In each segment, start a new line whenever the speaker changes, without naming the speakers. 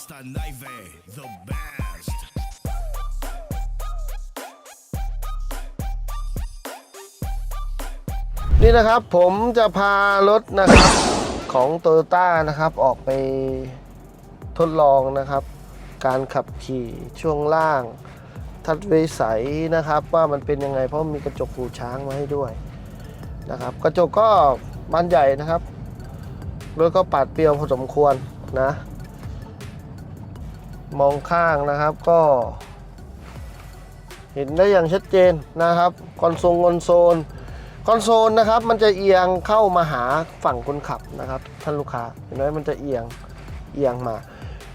Hasta Naive, the best.
นี่นะครับผมจะพารถนะครับของโตโยต้านะครับออกไปทดลองนะครับ การขับขี่ช่วงล่าง ทัดเวิสัยนะครับ ว่ามันเป็นยังไงเพราะมีกระจกหูช้างมาให้ด้วยนะครับ กระจกก็บานใหญ่นะครับรถก็ปาดเปรียวพอสมควรนะ มองข้างนะครับก็ เห็นได้อย่างชัดเจนนะครับคอนโซลคอนโซลคอนโซลนะครับมันจะเอียงเข้ามาหาฝั่งคนขับนะครับท่านลูกค้าเห็นไหมมันจะเอียงเอียงมา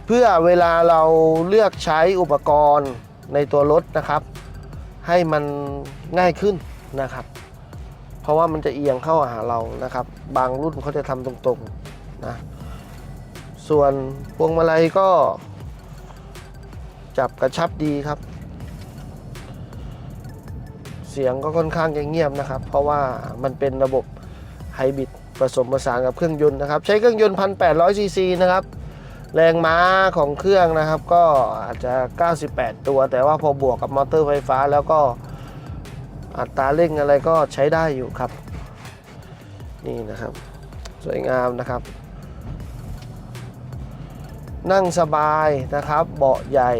เพื่อเวลาเราเลือกใช้อุปกรณ์ในตัวรถนะครับ ให้มันง่ายขึ้นนะครับ เพราะว่ามันจะเอียงเข้าหาเรานะครับ บางรุ่นเขาจะทำตรงๆนะส่วนพวงมาลัยก็ จับกระชับดีครับ เสียงก็ค่อนข้างจะเงียบนะครับ เพราะว่ามันเป็นระบบไฮบริดผสมผสานกับเครื่องยนต์นะครับ ใช้เครื่องยนต์ 1,800 ซีซีนะครับ แรงม้าของเครื่องนะครับ ก็อาจจะ 98 ตัว แต่ว่าพอบวกกับมอเตอร์ไฟฟ้า แล้วก็อัตราเร่งอะไรก็ใช้ได้อยู่ครับ นี่นะครับ สวยงามนะครับ นั่งสบายนะครับ เบาะใหญ่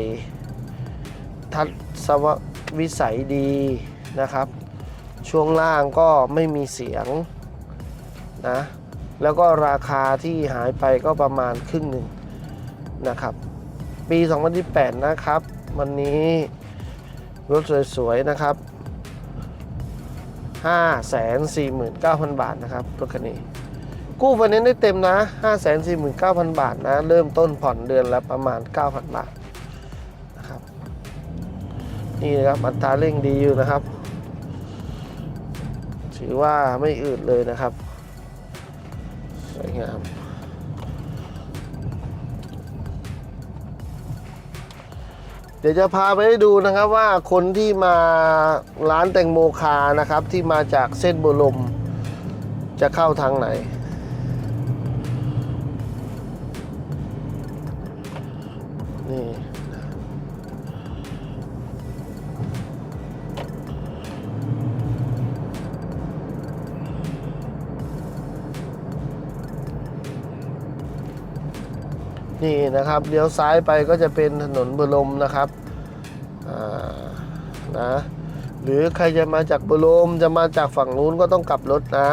ทัศนวิสัยดีนะครับ ช่วงล่างก็ไม่มีเสียงนะแล้วก็ราคาที่หายไปก็ประมาณครึ่งหนึ่งนะครับ ปี 2018 นะครับ วันนี้รถสวยๆ นะครับ 549,000 บาทนะครับรถคันนี้ กู้ไฟแนนซ์ได้เต็มนะ 549,000 บาทนะ เริ่มต้นผ่อนเดือนละประมาณ 9,000 บาทนะครับ นี่นะครับอัตราเร่งดีอยู่นะครับ ถือว่าไม่อืดเลยนะครับ สวยงามเดี๋ยวจะพาไปให้ดูนะครับว่าคนที่มาร้านแตงโมคานะครับ ที่มาจากเส้นบุรมจะเข้าทางไหน นี่นะครับเลี้ยวซ้ายไปก็จะเป็นถนนบรมนะครับนะหรือใครจะมาจากบรมจะมาจากฝั่งนู้นก็ต้องกลับรถนะ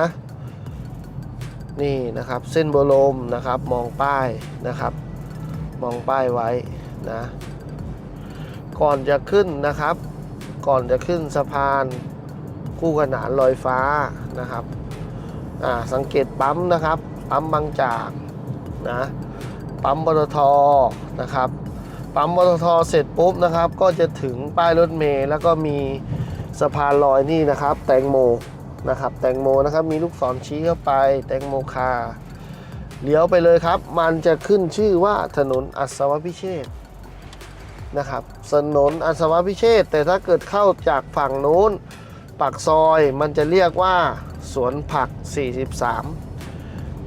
นี่นะครับเส้นบรมนะครับมองป้ายนะครับ มองป้ายไว้นะ ก่อนจะขึ้นนะครับ ก่อนจะขึ้นสะพานคู่ขนานลอยฟ้านะครับสังเกตปั๊มนะครับ ปั๊มบางจากนะ ปั๊มปตทนะครับ ปั๊มปตทเสร็จปุ๊บนะครับ ก็จะถึงป้ายรถเมล์แล้วก็มีสะพานลอยนี่นะครับ แตงโมนะครับ แตงโมนะครับมีลูกศรชี้เข้าไป แตงโมคาเลี้ยวไปเลยครับ มันจะขึ้นชื่อว่าถนนอัศวพิเชษนะครับถนนอัศวพิเชษแต่ถ้าเกิดเข้าจากฝั่งนู้นปากซอยมันจะเรียกว่าสวนผัก 43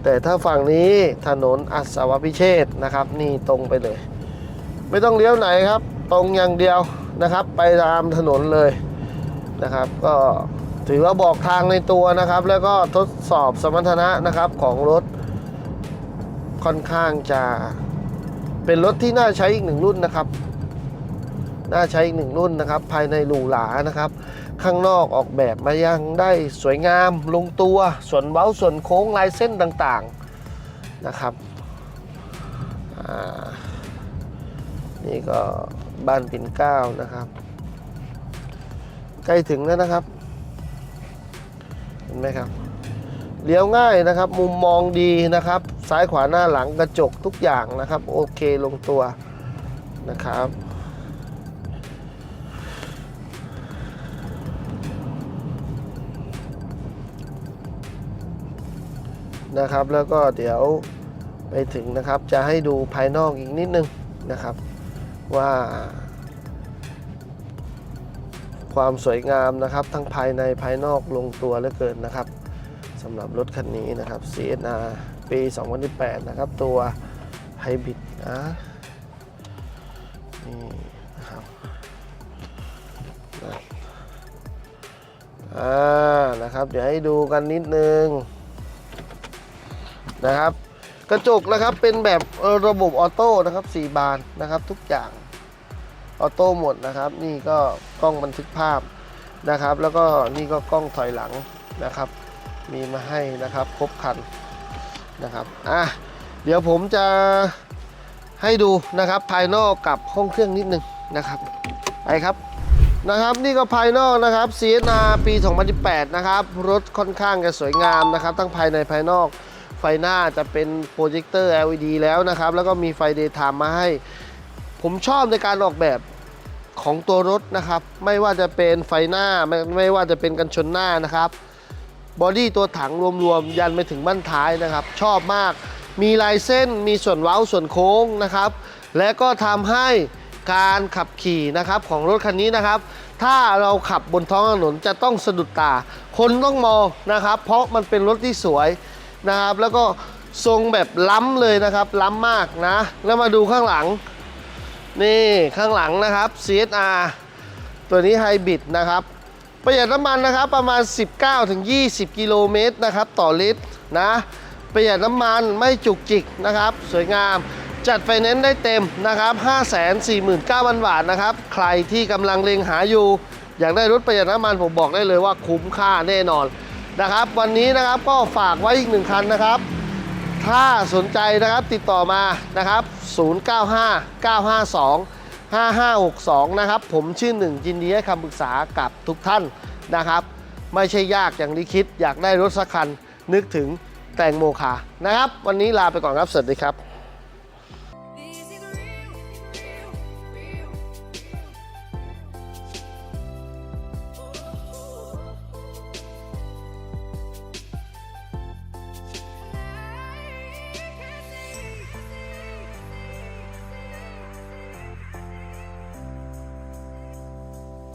แต่ถ้าฝั่งนี้ถนนอัศวพิเชษนะครับ นี่ตรงไปเลย ไม่ต้องเลี้ยวไหนครับ ตรงอย่างเดียวนะครับ ไปตามถนนเลยนะครับ ก็ถือว่าบอกทางในตัวนะครับ แล้วก็ทดสอบสมรรถนะนะครับของรถค่อนข้างจะเป็นรถที่น่าใช้อีกหนึ่งรุ่นนะครับ น่าใช้อีกหนึ่งรุ่นนะครับ ภายในหรูหรานะครับ ข้างนอกออกแบบมายังได้สวยงามลงตัว ส่วนเว้าส่วนโค้งลายเส้นต่างๆนะครับนี่ก็บ้านปิ่นเกล้านะครับ ใกล้ถึงแล้วนะครับ เห็นไหมครับเลี้ยวง่ายนะครับ มุมมองดีนะครับ ซ้ายขวาหน้าหลังกระจกทุกอย่างนะครับ โอเคลงตัวนะครับ นะครับ แล้วก็เดี๋ยวไปถึงนะครับจะให้ดูภายนอกอีกนิดนึงนะครับ ว่า ความสวยงามนะครับ ทั้งภายในภายนอกลงตัวเหลือเกินนะครับสำหรับรถคันนี้นะครับ CSR ปี 2018 นะครับ ตัวไฮบริดนะนี่นะครับอ่านะครับ เดี๋ยวให้ดูกันนิดนึง นะครับ กระจกนะครับเป็นแบบระบบออโต้นะครับ4บานนะครับทุกอย่างออโต้หมดนะครับ นี่ก็กล้องบันทึกภาพนะครับ แล้วก็นี่ก็กล้องถอยหลังนะครับ มีมาให้นะครับครบคันนะครับอะเดี๋ยวผมจะให้ดูนะครับภายนอกกับห้องเครื่องนิดนึงนะครับไปครับนะครับนี่ก็ภายนอกนะครับ CSR ปี 2018 นะครับ รถค่อนข้างจะสวยงามนะครับ ทั้งภายในภายนอก ฟหน้าจะเป็นโปรเจคเตอร์ LED แล้วนะครับ แล้วก็มีไฟ Daytime มาให้ ผมชอบในการออกแบบของตัวรถนะครับ ไม่ว่าจะเป็นไฟหน้าไม่ไม่ว่าจะเป็นกันชนหน้านะครับบอดี้ตัวถังรวมๆ ยันไปถึงบั้นท้ายนะครับ ชอบมากมีลายเส้นมีส่วนเว้าส่วนโค้งนะครับ และก็ทำให้การขับขี่นะครับของรถคันนี้นะครับ ถ้าเราขับบนท้องถนนจะต้องสะดุดตา คนต้องมองนะครับ เพราะมันเป็นรถที่สวย นะครับ แล้วก็ทรงแบบล้ำเลยนะครับล้ำมากนะ แล้วมาดูข้างหลัง นี่ข้างหลังนะครับ CSR ตัวนี้ไฮบริดนะครับ ประหยัดน้ำมันนะครับประมาณ 19-20 กิโลเมตรนะครับ ต่อลิตรนะ ประหยัดน้ำมันไม่จุกจิกนะครับ สวยงามจัดไฟแนนซ์ได้เต็มนะครับ 549,000 บาทนะครับ ใครที่กำลังเล็งหาอยู่ อยากได้รถประหยัดน้ำมันผมบอกได้เลยว่าคุ้มค่าแน่นอน นะครับ วันนี้นะครับก็ฝากไว้อีกหนึ่งคันนะครับ ถ้าสนใจนะครับติดต่อมานะครับ 095 952 5562 นะครับ ผมชื่อหนึ่งยินดีให้คำปรึกษากับทุกท่านนะครับ ไม่ใช่ยากอย่างที่คิดอยากได้รถสักคันนึกถึงแตงโมคานะครับ วันนี้ลาไปก่อนครับ สวัสดีครับ